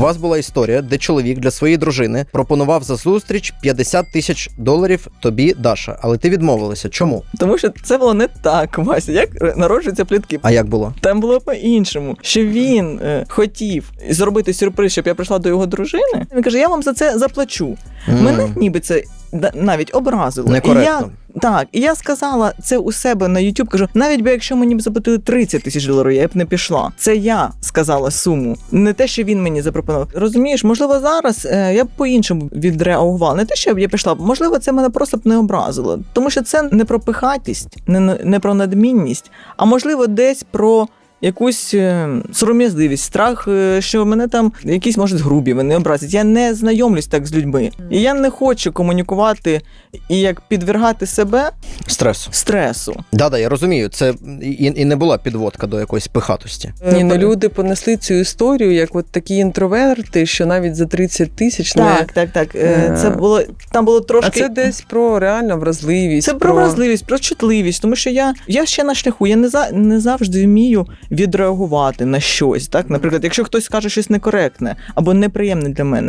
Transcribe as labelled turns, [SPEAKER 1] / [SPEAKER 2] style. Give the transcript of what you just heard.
[SPEAKER 1] У вас була історія, де чоловік для своєї дружини пропонував за зустріч 50 тисяч доларів тобі, Даша, але ти відмовилася. Чому?
[SPEAKER 2] Тому що це було не так, Вася. Як народжуються плітки?
[SPEAKER 1] А як було?
[SPEAKER 2] Там було по-іншому, що він е, хотів зробити сюрприз, щоб я прийшла до його дружини. Він каже: я вам за це заплачу.
[SPEAKER 1] М,
[SPEAKER 2] Мене ніби це навіть образило.
[SPEAKER 1] Некоректно.
[SPEAKER 2] І я, так, і я сказала це у себе на YouTube, кажу, навіть би якщо мені б заплатили 30 тисяч доларів, я б не пішла. Це я сказала суму, не те, що він мені запропонував. Розумієш, можливо, зараз е, я б по-іншому відреагувала. Не те, що я пішла, можливо, це мене просто б не образило. Тому що це не про пихатість, не, не про надмінність, а можливо, десь про. Якусь е, сором'язливість, страх, е, що мене там якісь можуть грубі, вони образять. Я не знайомлюсь так з людьми, і я не хочу комунікувати і як підвергати себе
[SPEAKER 1] Стресу.
[SPEAKER 2] стресу.
[SPEAKER 1] Да-да, я розумію. Це і, і не була підводка до якоїсь пихатості.
[SPEAKER 3] Ні, ну
[SPEAKER 2] Е,
[SPEAKER 3] люди понесли цю історію, як от такі інтроверти, що навіть за 30 тисяч не.
[SPEAKER 2] Так, так, так. Е, Це
[SPEAKER 3] Е,
[SPEAKER 2] було там було
[SPEAKER 3] А
[SPEAKER 2] трошки.
[SPEAKER 3] це десь про реально вразливість.
[SPEAKER 2] Це про вразливість, про чутливість, тому що я, я ще на шляху, я не за не завжди вмію відреагувати на щось. Так, наприклад, якщо хтось скаже щось некоректне або неприємне для мене,